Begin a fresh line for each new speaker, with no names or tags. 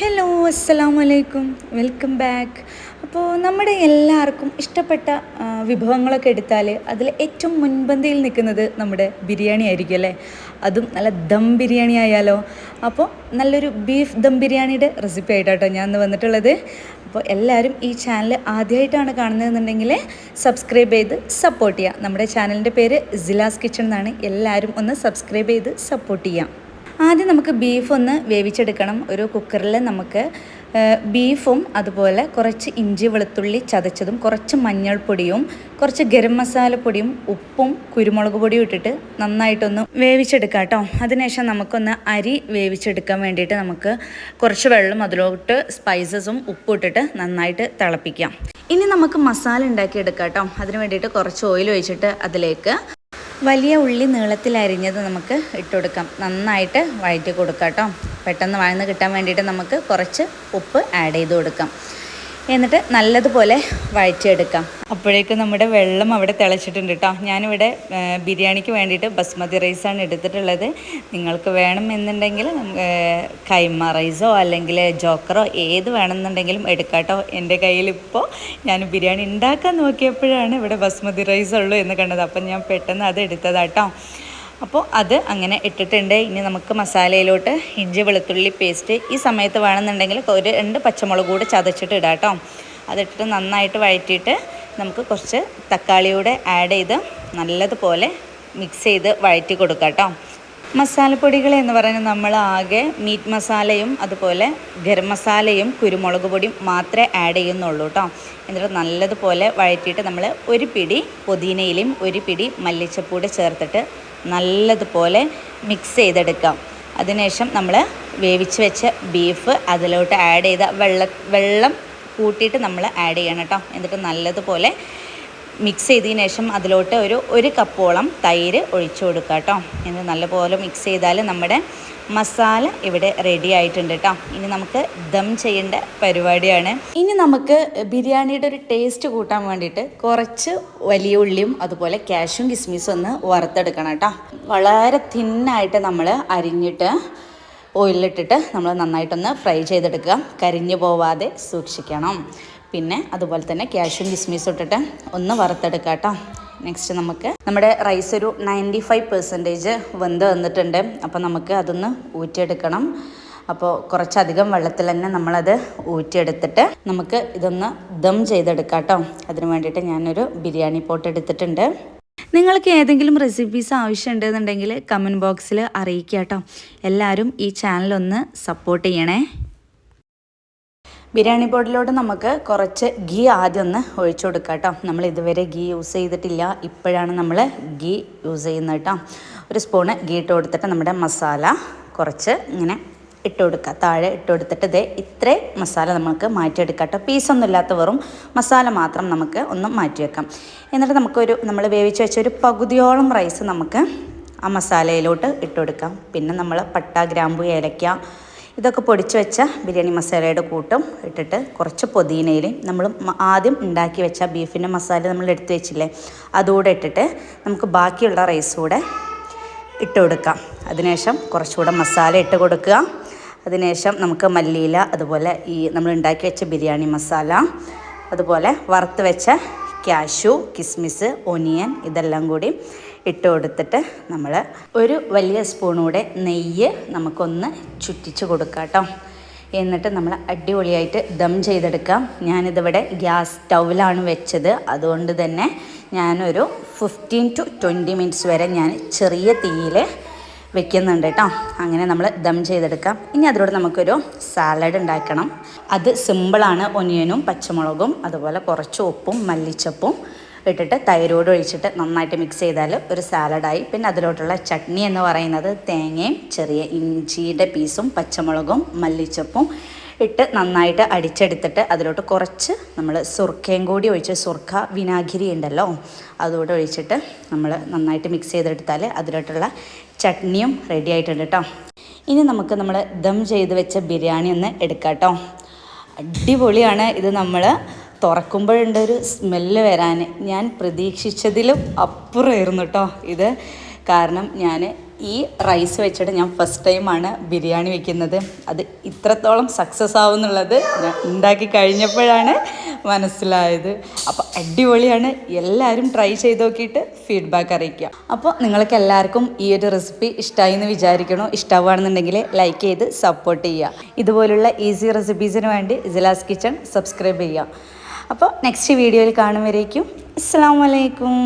Hello അസ്സലാം വലൈക്കും welcome back അപ്പോൾ നമ്മുടെ എല്ലാവർക്കും ഇഷ്ടപ്പെട്ട വിഭവങ്ങളൊക്കെ എടുത്താൽ അതിൽ ഏറ്റവും മുൻപന്തിയിൽ നിൽക്കുന്നത് നമ്മുടെ ബിരിയാണി ആയിരിക്കും അല്ലേ? അതും നല്ല ദം ബിരിയാണി ആയാലോ? അപ്പോൾ നല്ലൊരു ബീഫ് ദം ബിരിയാണിയുടെ റെസിപ്പി ആയിട്ടാട്ടോ ഞാൻ ഇന്ന് വന്നിട്ടുള്ളത്. അപ്പോൾ എല്ലാവരും ഈ ചാനൽ ആദ്യമായിട്ടാണ് കാണുന്നതെന്നുണ്ടെങ്കിൽ സബ്സ്ക്രൈബ് ചെയ്ത് സപ്പോർട്ട് ചെയ്യുക. നമ്മുടെ ചാനലിന്റെ പേര് സിലാസ് കിച്ചൺ എന്നാണ്. എല്ലാവരും ഒന്ന് സബ്സ്ക്രൈബ് ചെയ്ത് സപ്പോർട്ട് ചെയ്യാം ആദ്യം നമുക്ക് ബീഫ് ഒന്ന് വേവിച്ചെടുക്കണം. ഒരു കുക്കറിൽ നമുക്ക് ബീഫും അതുപോലെ കുറച്ച് ഇഞ്ചി വെളുത്തുള്ളി ചതച്ചതും കുറച്ച് മഞ്ഞൾപ്പൊടിയും കുറച്ച് ഗരം മസാലപ്പൊടിയും ഉപ്പും കുരുമുളക് പൊടിയും ഇട്ടിട്ട് നന്നായിട്ടൊന്ന് വേവിച്ചെടുക്കാം കേട്ടോ. അതിനുശേഷം നമുക്കൊന്ന് അരി വേവിച്ചെടുക്കാൻ വേണ്ടിയിട്ട് നമുക്ക് കുറച്ച് വെള്ളം അതിലോട്ട് സ്പൈസസും ഉപ്പും ഇട്ടിട്ട് നന്നായിട്ട് തിളപ്പിക്കാം. ഇനി നമുക്ക് മസാല ഉണ്ടാക്കിയെടുക്കാം കേട്ടോ. അതിന് വേണ്ടിയിട്ട് കുറച്ച് ഓയിൽ ഒഴിച്ചിട്ട് അതിലേക്ക് വലിയ ഉള്ളി നീളത്തിൽ അരിഞ്ഞത് നമുക്ക് ഇട്ട് കൊടുക്കാം നന്നായിട്ട് വഴറ്റി കൊടുക്കാം കേട്ടോ. പെട്ടെന്ന് വഴന്ന് കിട്ടാൻ വേണ്ടിയിട്ട് നമുക്ക് കുറച്ച് ഉപ്പ് ആഡ് ചെയ്ത് കൊടുക്കാം. എന്നിട്ട് നല്ലതുപോലെ വഴറ്റിയെടുക്കാം. അപ്പോഴേക്കും നമ്മുടെ വെള്ളം അവിടെ തിളച്ചിട്ടുണ്ട് കേട്ടോ. ഞാനിവിടെ ബിരിയാണിക്ക് വേണ്ടിയിട്ട് ബസ്മതി റൈസാണ് എടുത്തിട്ടുള്ളത്. നിങ്ങൾക്ക് വേണമെന്നുണ്ടെങ്കിൽ കൈമ റൈസോ അല്ലെങ്കിൽ ജോക്കറോ ഏത് വേണമെന്നുണ്ടെങ്കിലും എടുക്കാം കേട്ടോ എന്റെ കയ്യിലിപ്പോൾ ഞാൻ ബിരിയാണി ഉണ്ടാക്കാൻ നോക്കിയപ്പോഴാണ് ഇവിടെ ബസ്മതി റൈസ് ഉള്ളൂ എന്ന് കണ്ടത്. അപ്പം ഞാൻ പെട്ടെന്ന് അത് എടുത്തതാട്ടോ. അപ്പോൾ അത് അങ്ങനെ ഇട്ടിട്ടുണ്ട്. ഇനി നമുക്ക് മസാലയിലോട്ട് ഇഞ്ചി വെളുത്തുള്ളി പേസ്റ്റ് ഈ സമയത്ത് വേണമെന്നുണ്ടെങ്കിൽ ഒരു രണ്ട് പച്ചമുളക് കൂടി ചതച്ചിട്ട് ഇടാം കേട്ടോ. അതിട്ടിട്ട് നന്നായിട്ട് വഴറ്റിയിട്ട് നമുക്ക് കുറച്ച് തക്കാളിയൂടെ ആഡ് ചെയ്ത് നല്ലതുപോലെ മിക്സ് ചെയ്ത് വഴറ്റി കൊടുക്കാം കേട്ടോ. മസാലപ്പൊടികൾ എന്ന് പറയുന്നത് നമ്മൾ ആകെ മീറ്റ് മസാലയും അതുപോലെ ഗരം മസാലയും കുരുമുളക് പൊടിയും മാത്രമേ ആഡ് ചെയ്യുന്നുള്ളൂ കേട്ടോ. എന്നിട്ട് നല്ലതുപോലെ വഴറ്റിയിട്ട് നമ്മൾ ഒരു പിടി പുതിനയിലും ഒരു പിടി മല്ലിച്ചപ്പൂടെ ചേർത്തിട്ട് നല്ലതുപോലെ മിക്സ് ചെയ്തെടുക്കാം. അതിനുശേഷം നമ്മൾ വേവിച്ച് വെച്ച ബീഫ് അതിലോട്ട് ആഡ് ചെയ്ത വെള്ള വെള്ളം കൂട്ടിയിട്ട് നമ്മൾ ആഡ് ചെയ്യണം കേട്ടോ. എന്നിട്ട് നല്ലതുപോലെ മിക്സ് ചെയ്തതിന് ശേഷം അതിലോട്ട് ഒരു ഒരു കപ്പോളം തൈര് ഒഴിച്ചു കൊടുക്കുക കേട്ടോ ഇത് നല്ലപോലെ മിക്സ് ചെയ്താൽ നമ്മുടെ മസാല ഇവിടെ റെഡി ആയിട്ടുണ്ട് കേട്ടോ ഇനി നമുക്ക് ദം ചെയ്യേണ്ട പരിപാടിയാണ്. ഇനി നമുക്ക് ബിരിയാണിയുടെ ഒരു ടേസ്റ്റ് കൂട്ടാൻ വേണ്ടിയിട്ട് കുറച്ച് വലിയ ഉള്ളിയും അതുപോലെ കാഷും കിസ്മിസും ഒന്ന് വറുത്തെടുക്കണം കേട്ടോ വളരെ തിന്നായിട്ട് നമ്മൾ അരിഞ്ഞിട്ട് ഓയിലിട്ടിട്ട് നമ്മൾ നന്നായിട്ടൊന്ന് ഫ്രൈ ചെയ്തെടുക്കുക. കരിഞ്ഞു പോവാതെ സൂക്ഷിക്കണം. പിന്നെ അതുപോലെ തന്നെ കാഷ്യും കിസ്മിസും ഇട്ടിട്ട് ഒന്ന് വറുത്തെടുക്കാം കേട്ടോ. നെക്സ്റ്റ് നമുക്ക് നമ്മുടെ റൈസ് ഒരു നയന്റി ഫൈവ് പെർസെന്റേജ് വെന്ത് വന്നിട്ടുണ്ട്. അപ്പോൾ നമുക്ക് അതൊന്ന് ഊറ്റിയെടുക്കണം. അപ്പോൾ കുറച്ചധികം വെള്ളത്തിൽ തന്നെ നമ്മളത് ഊറ്റിയെടുത്തിട്ട് നമുക്ക് ഇതൊന്ന് ദം ചെയ്തെടുക്കാം കേട്ടോ. അതിന് വേണ്ടിയിട്ട് ഞാനൊരു ബിരിയാണി പോട്ട് എടുത്തിട്ടുണ്ട്. നിങ്ങൾക്ക് ഏതെങ്കിലും റെസിപ്പീസ് ആവശ്യമുണ്ടെന്നുണ്ടെങ്കിൽ കമന്റ് ബോക്സിൽ അറിയിക്കുക കേട്ടോ. എല്ലാവരും ഈ ചാനലൊന്ന് സപ്പോർട്ട് ചെയ്യണേ. ബിരിയാണി ബോർഡിലോട്ട് നമുക്ക് കുറച്ച് ഗീ ആദ്യം ഒന്ന് ഒഴിച്ചു കൊടുക്കാം കേട്ടോ. നമ്മൾ ഇതുവരെ ഗീ യൂസ് ചെയ്തിട്ടില്ല. ഇപ്പോഴാണ് നമ്മൾ ഗീ യൂസ് ചെയ്യുന്നത് കേട്ടോ. ഒരു സ്പൂണ് ഗീ ഇട്ട് കൊടുത്തിട്ട് നമ്മുടെ മസാല കുറച്ച് ഇങ്ങനെ ഇട്ട് കൊടുക്കുക താഴെ ഇട്ട് കൊടുത്തിട്ട് ഇതേ ഇത്രേ മസാല നമുക്ക് മാറ്റിയെടുക്കാം കേട്ടോ. പീസൊന്നും ഇല്ലാത്ത വെറും മസാല മാത്രം നമുക്ക് ഒന്ന് മാറ്റി വെക്കാം. എന്നിട്ട് നമുക്കൊരു നമ്മൾ വേവിച്ച് വെച്ച ഒരു പകുതിയോളം റൈസ് നമുക്ക് ആ മസാലയിലോട്ട് ഇട്ട് കൊടുക്കാം. പിന്നെ നമ്മൾ പട്ട ഗ്രാമ്പു ഏലക്ക ഇതൊക്കെ പൊടിച്ച് വെച്ച ബിരിയാണി മസാലയുടെ കൂട്ടും ഇട്ടിട്ട് കുറച്ച് പുതിനയിലും നമ്മൾ ആദ്യം ഉണ്ടാക്കി വെച്ച ബീഫിന്റെ മസാല നമ്മൾ എടുത്തു വെച്ചില്ലേ അതുകൂടെ ഇട്ടിട്ട് നമുക്ക് ബാക്കിയുള്ള റൈസ് കൂടെ ഇട്ട് കൊടുക്കാം. അതിനുശേഷം കുറച്ചുകൂടെ മസാല ഇട്ട് കൊടുക്കുക. അതിനുശേഷം നമുക്ക് മല്ലിയില അതുപോലെ ഈ നമ്മൾ ഉണ്ടാക്കി വെച്ച ബിരിയാണി മസാല അതുപോലെ വറുത്ത് വെച്ച കാഷ്യൂ കിസ്മിസ് ഒനിയൻ ഇതെല്ലാം കൂടി ഇട്ട് കൊടുത്തിട്ട് നമ്മൾ ഒരു വലിയ സ്പൂണൂടെ നെയ്യ് നമുക്കൊന്ന് ചുറ്റിച്ച് കൊടുക്കാം കേട്ടോ. എന്നിട്ട് നമ്മൾ അടിപൊളിയായിട്ട് ദം ചെയ്തെടുക്കാം. ഞാനിതിവിടെ ഗ്യാസ് സ്റ്റൗവിലാണ് വെച്ചത്. അതുകൊണ്ട് തന്നെ ഞാനൊരു ഫിഫ്റ്റീൻ ടു ട്വന്റി മിനിറ്റ്സ് വരെ ഞാൻ ചെറിയ തീയിൽ വെക്കുന്നുണ്ട് കേട്ടോ. അങ്ങനെ നമ്മൾ ദം ചെയ്തെടുക്കാം. ഇനി അതിലൂടെ നമുക്കൊരു സാലഡ് ഉണ്ടാക്കണം. അത് സിമ്പിളാണ് ഒനിയനും പച്ചമുളകും അതുപോലെ കുറച്ച് ഉപ്പും മല്ലിച്ചപ്പും ഇട്ടിട്ട് തൈരോട് ഒഴിച്ചിട്ട് നന്നായിട്ട് മിക്സ് ചെയ്താൽ ഒരു സാലഡായി പിന്നെ അതിലോട്ടുള്ള ചട്നി എന്ന് പറയുന്നത് തേങ്ങയും ചെറിയ ഇഞ്ചിയുടെ പീസും പച്ചമുളകും മല്ലിച്ചപ്പും ഇട്ട് നന്നായിട്ട് അടിച്ചെടുത്തിട്ട് അതിലോട്ട് കുറച്ച് നമ്മൾ സുർക്കയും കൂടി ഒഴിച്ച് സുർക്ക വിനാഗിരി ഉണ്ടല്ലോ അതുകൂടെ ഒഴിച്ചിട്ട് നമ്മൾ നന്നായിട്ട് മിക്സ് ചെയ്തെടുത്താൽ അതിലോട്ടുള്ള ചട്നിയും റെഡി ആയിട്ടുണ്ട് കേട്ടോ ഇനി നമുക്ക് നമ്മൾ ദം ചെയ്ത് വെച്ച ബിരിയാണി ഒന്ന് എടുക്കാം കേട്ടോ അടിപൊളിയാണ്. ഇത് നമ്മൾ തുറക്കുമ്പോഴുണ്ട് ഒരു സ്മെല്ല് വരാൻ. ഞാൻ പ്രതീക്ഷിച്ചതിലും അപ്പുറമായിരുന്നു കേട്ടോ ഇത്. കാരണം ഞാൻ ഈ റൈസ് വെച്ചിട്ട് ഞാൻ ഫസ്റ്റ് ടൈമാണ് ബിരിയാണി വെക്കുന്നത്. അത് ഇത്രത്തോളം സക്സസ് ആവുമെന്നുള്ളത് ഞാൻ ഉണ്ടാക്കി കഴിഞ്ഞപ്പോഴാണ് മനസ്സിലായത്. അപ്പോൾ അടിപൊളിയാണ്. എല്ലാവരും ട്രൈ ചെയ്ത് നോക്കിയിട്ട് ഫീഡ്ബാക്ക് അറിയിക്കുക. അപ്പോൾ നിങ്ങൾക്ക് എല്ലാവർക്കും ഈ ഒരു റെസിപ്പി ഇഷ്ടമായി എന്ന് വിചാരിക്കണോ? ഇഷ്ടമാണെന്നുണ്ടെങ്കിൽ ലൈക്ക് ചെയ്ത് സപ്പോർട്ട് ചെയ്യുക. ഇതുപോലുള്ള ഈസി റെസിപ്പീസിന് വേണ്ടി ഇസലാസ് കിച്ചൺ സബ്സ്ക്രൈബ് ചെയ്യുക. അപ്പോൾ നെക്സ്റ്റ് വീഡിയോയിൽ കാണുമ്പോഴേക്കും അസ്സാം വലൈക്കും